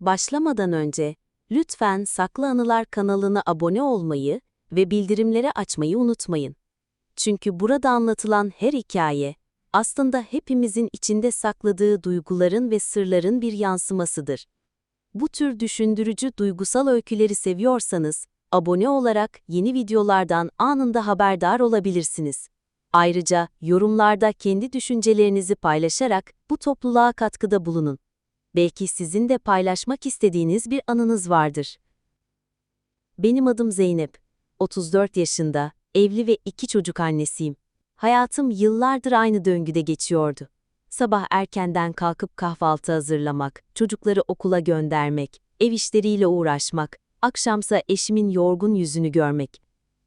Başlamadan önce, lütfen Saklı Anılar kanalına abone olmayı ve bildirimleri açmayı unutmayın. Çünkü burada anlatılan her hikaye, aslında hepimizin içinde sakladığı duyguların ve sırların bir yansımasıdır. Bu tür düşündürücü duygusal öyküleri seviyorsanız, abone olarak yeni videolardan anında haberdar olabilirsiniz. Ayrıca yorumlarda kendi düşüncelerinizi paylaşarak bu topluluğa katkıda bulunun. Belki sizin de paylaşmak istediğiniz bir anınız vardır. Benim adım Zeynep. 34 yaşında, evli ve iki çocuk annesiyim. Hayatım yıllardır aynı döngüde geçiyordu. Sabah erkenden kalkıp kahvaltı hazırlamak, çocukları okula göndermek, ev işleriyle uğraşmak, akşamsa eşimin yorgun yüzünü görmek.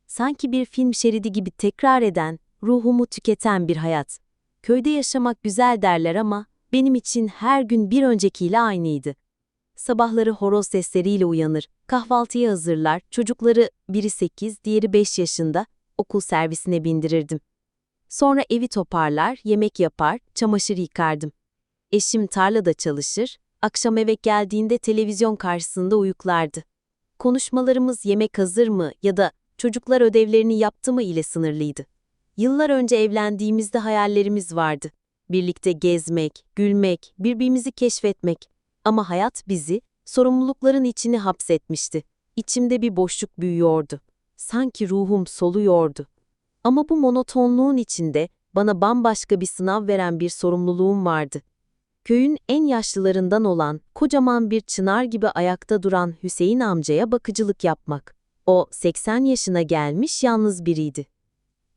Sanki bir film şeridi gibi tekrar eden, ruhumu tüketen bir hayat. Köyde yaşamak güzel derler ama benim için her gün bir öncekiyle aynıydı. Sabahları horoz sesleriyle uyanır, kahvaltıyı hazırlar, çocukları biri 8, diğeri 5 yaşında okul servisine bindirirdim. Sonra evi toparlar, yemek yapar, çamaşır yıkardım. Eşim tarlada çalışır, akşam eve geldiğinde televizyon karşısında uyuklardı. Konuşmalarımız yemek hazır mı ya da çocuklar ödevlerini yaptı mı ile sınırlıydı. Yıllar önce evlendiğimizde hayallerimiz vardı. Birlikte gezmek, gülmek, birbirimizi keşfetmek. Ama hayat bizi sorumlulukların içine hapsetmişti. İçimde bir boşluk büyüyordu. Sanki ruhum soluyordu. Ama bu monotonluğun içinde bana bambaşka bir sınav veren bir sorumluluğum vardı. Köyün en yaşlılarından olan, kocaman bir çınar gibi ayakta duran Hüseyin amcaya bakıcılık yapmak. O 80 yaşına gelmiş yalnız biriydi.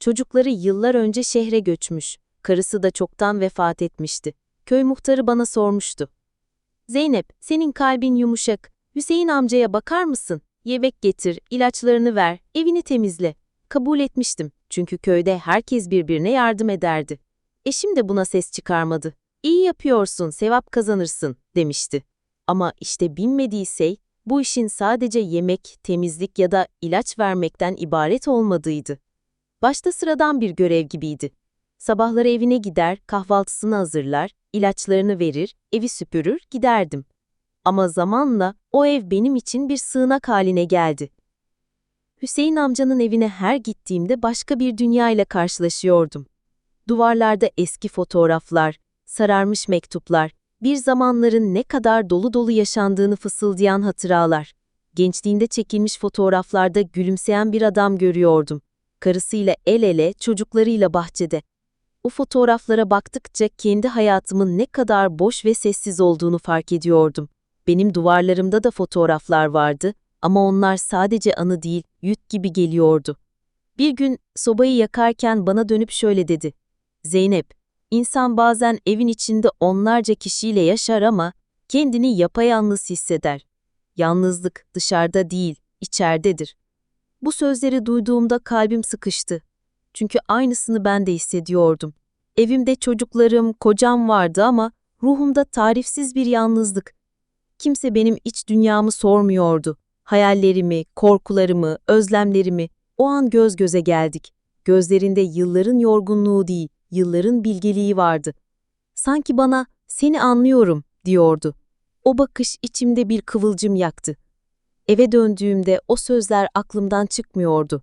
Çocukları yıllar önce şehre göçmüş, karısı da çoktan vefat etmişti. Köy muhtarı bana sormuştu. Zeynep, senin kalbin yumuşak. Hüseyin amcaya bakar mısın? Yemek getir, ilaçlarını ver, evini temizle. Kabul etmiştim çünkü köyde herkes birbirine yardım ederdi. Eşim de buna ses çıkarmadı. İyi yapıyorsun, sevap kazanırsın, demişti. Ama işte bilmediği şey, bu işin sadece yemek, temizlik ya da ilaç vermekten ibaret olmadığıydı. Başta sıradan bir görev gibiydi. Sabahları evine gider, kahvaltısını hazırlar, ilaçlarını verir, evi süpürür, giderdim. Ama zamanla o ev benim için bir sığınak haline geldi. Hüseyin amcanın evine her gittiğimde başka bir dünya ile karşılaşıyordum. Duvarlarda eski fotoğraflar, sararmış mektuplar, bir zamanların ne kadar dolu dolu yaşandığını fısıldayan hatıralar. Gençliğinde çekilmiş fotoğraflarda gülümseyen bir adam görüyordum. Karısıyla el ele, çocuklarıyla bahçede. O fotoğraflara baktıkça kendi hayatımın ne kadar boş ve sessiz olduğunu fark ediyordum. Benim duvarlarımda da fotoğraflar vardı ama onlar sadece anı değil, yük gibi geliyordu. Bir gün sobayı yakarken bana dönüp şöyle dedi. Zeynep, insan bazen evin içinde onlarca kişiyle yaşar ama kendini yapayalnız hisseder. Yalnızlık dışarıda değil, içerdedir. Bu sözleri duyduğumda kalbim sıkıştı. Çünkü aynısını ben de hissediyordum. Evimde çocuklarım, kocam vardı ama ruhumda tarifsiz bir yalnızlık. Kimse benim iç dünyamı sormuyordu. Hayallerimi, korkularımı, özlemlerimi o an göz göze geldik. Gözlerinde yılların yorgunluğu değil, yılların bilgeliği vardı. Sanki bana seni anlıyorum diyordu. O bakış içimde bir kıvılcım yaktı. Eve döndüğümde o sözler aklımdan çıkmıyordu.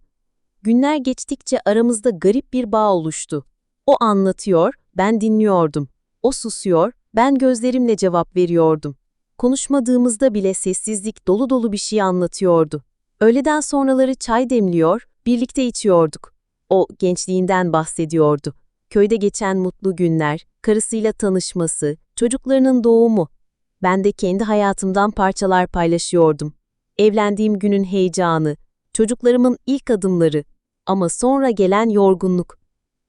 Günler geçtikçe aramızda garip bir bağ oluştu. O anlatıyor, ben dinliyordum. O susuyor, ben gözlerimle cevap veriyordum. Konuşmadığımızda bile sessizlik dolu dolu bir şey anlatıyordu. Öğleden sonraları çay demliyor, birlikte içiyorduk. O gençliğinden bahsediyordu. Köyde geçen mutlu günler, karısıyla tanışması, çocuklarının doğumu. Ben de kendi hayatımdan parçalar paylaşıyordum. Evlendiğim günün heyecanı, çocuklarımın ilk adımları ama sonra gelen yorgunluk.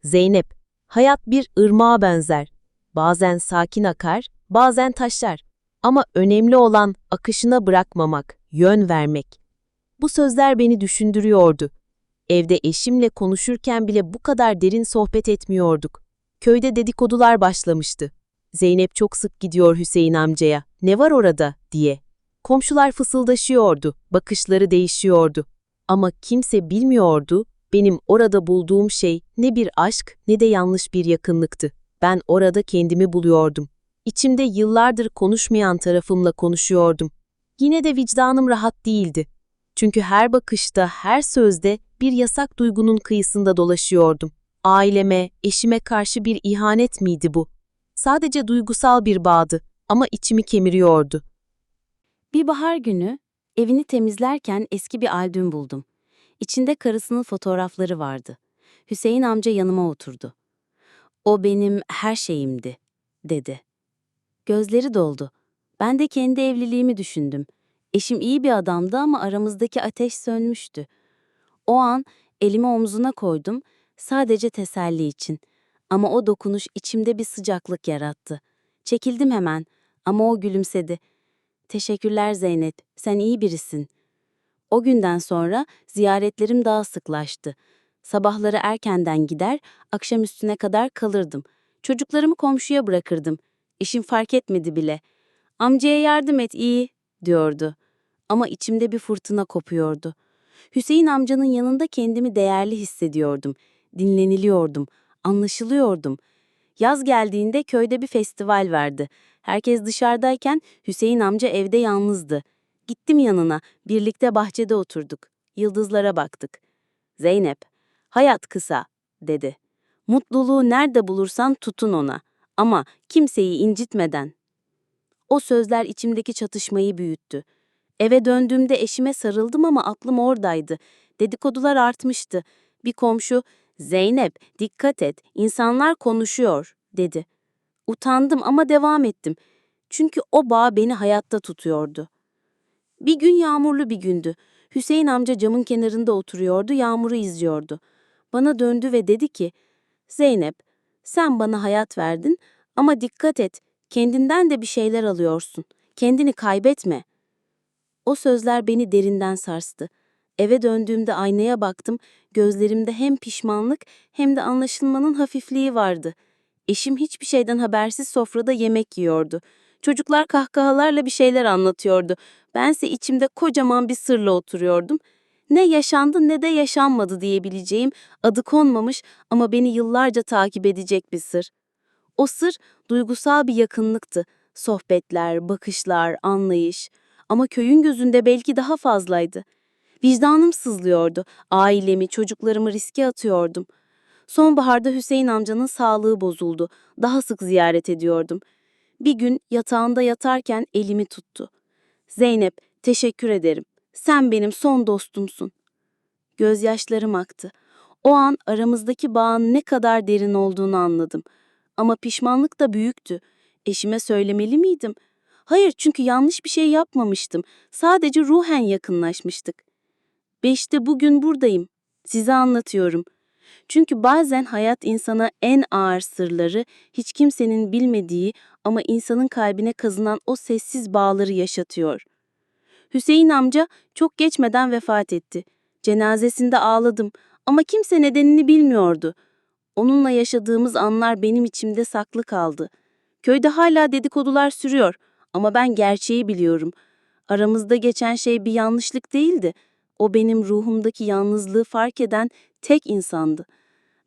Zeynep, hayat bir ırmağa benzer. Bazen sakin akar, bazen taşlar. Ama önemli olan akışına bırakmamak, yön vermek. Bu sözler beni düşündürüyordu. Evde eşimle konuşurken bile bu kadar derin sohbet etmiyorduk. Köyde dedikodular başlamıştı. Zeynep çok sık gidiyor Hüseyin amcaya. Ne var orada diye. Komşular fısıldaşıyordu, bakışları değişiyordu. Ama kimse bilmiyordu, benim orada bulduğum şey ne bir aşk ne de yanlış bir yakınlıktı. Ben orada kendimi buluyordum. İçimde yıllardır konuşmayan tarafımla konuşuyordum. Yine de vicdanım rahat değildi. Çünkü her bakışta, her sözde bir yasak duygunun kıyısında dolaşıyordum. Aileme, eşime karşı bir ihanet miydi bu? Sadece duygusal bir bağdı ama içimi kemiriyordu. Bir bahar günü evini temizlerken eski bir albüm buldum. İçinde karısının fotoğrafları vardı. Hüseyin amca yanıma oturdu. O benim her şeyimdi, dedi. Gözleri doldu. Ben de kendi evliliğimi düşündüm. Eşim iyi bir adamdı ama aramızdaki ateş sönmüştü. O an elimi omzuna koydum, sadece teselli için. Ama o dokunuş içimde bir sıcaklık yarattı. Çekildim hemen ama o gülümsedi. Teşekkürler Zeynep, sen iyi birisin. O günden sonra ziyaretlerim daha sıklaştı. Sabahları erkenden gider, akşam üstüne kadar kalırdım. Çocuklarımı komşuya bırakırdım. Eşim fark etmedi bile. Amcaya yardım et iyi, diyordu. Ama içimde bir fırtına kopuyordu. Hüseyin amcanın yanında kendimi değerli hissediyordum. Dinleniliyordum, anlaşılıyordum. Yaz geldiğinde köyde bir festival vardı. Herkes dışarıdayken Hüseyin amca evde yalnızdı. Gittim yanına, birlikte bahçede oturduk. Yıldızlara baktık. Zeynep, hayat kısa, dedi. Mutluluğu nerede bulursan tutun ona. Ama kimseyi incitmeden. O sözler içimdeki çatışmayı büyüttü. Eve döndüğümde eşime sarıldım ama aklım oradaydı. Dedikodular artmıştı. Bir komşu, Zeynep, dikkat et, insanlar konuşuyor, dedi. Utandım ama devam ettim. Çünkü o bağ beni hayatta tutuyordu. Bir gün yağmurlu bir gündü. Hüseyin amca camın kenarında oturuyordu, yağmuru izliyordu. Bana döndü ve dedi ki, Zeynep, sen bana hayat verdin ama dikkat et, kendinden de bir şeyler alıyorsun. Kendini kaybetme. O sözler beni derinden sarstı. Eve döndüğümde aynaya baktım, gözlerimde hem pişmanlık hem de anlaşılmanın hafifliği vardı. Eşim hiçbir şeyden habersiz sofrada yemek yiyordu. Çocuklar kahkahalarla bir şeyler anlatıyordu. Bense içimde kocaman bir sırla oturuyordum. Ne yaşandı ne de yaşanmadı diyebileceğim, adı konmamış ama beni yıllarca takip edecek bir sır. O sır duygusal bir yakınlıktı. Sohbetler, bakışlar, anlayış. Ama köyün gözünde belki daha fazlaydı. Vicdanım sızlıyordu. Ailemi, çocuklarımı riske atıyordum. Sonbaharda Hüseyin amcanın sağlığı bozuldu. Daha sık ziyaret ediyordum. Bir gün yatağında yatarken elimi tuttu. Zeynep, teşekkür ederim. Sen benim son dostumsun. Gözyaşlarım aktı. O an aramızdaki bağın ne kadar derin olduğunu anladım. Ama pişmanlık da büyüktü. Eşime söylemeli miydim? Hayır çünkü yanlış bir şey yapmamıştım. Sadece ruhen yakınlaşmıştık. Ve işte bugün buradayım. Size anlatıyorum. Çünkü bazen hayat insana en ağır sırları, hiç kimsenin bilmediği ama insanın kalbine kazınan o sessiz bağları yaşatıyor. Hüseyin amca çok geçmeden vefat etti. Cenazesinde ağladım ama kimse nedenini bilmiyordu. Onunla yaşadığımız anlar benim içimde saklı kaldı. Köyde hala dedikodular sürüyor ama ben gerçeği biliyorum. Aramızda geçen şey bir yanlışlık değildi. O benim ruhumdaki yalnızlığı fark eden tek insandı.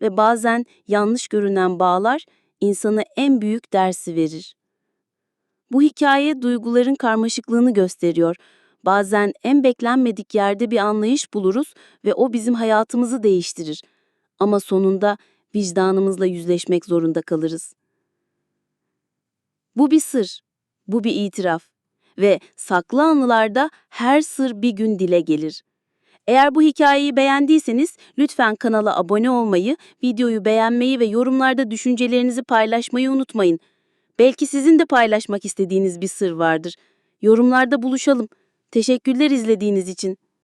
Ve bazen yanlış görünen bağlar insana en büyük dersi verir. Bu hikaye duyguların karmaşıklığını gösteriyor. Bazen en beklenmedik yerde bir anlayış buluruz ve o bizim hayatımızı değiştirir. Ama sonunda vicdanımızla yüzleşmek zorunda kalırız. Bu bir sır, bu bir itiraf ve saklı anılarda her sır bir gün dile gelir. Eğer bu hikayeyi beğendiyseniz lütfen kanala abone olmayı, videoyu beğenmeyi ve yorumlarda düşüncelerinizi paylaşmayı unutmayın. Belki sizin de paylaşmak istediğiniz bir sır vardır. Yorumlarda buluşalım. Teşekkürler izlediğiniz için.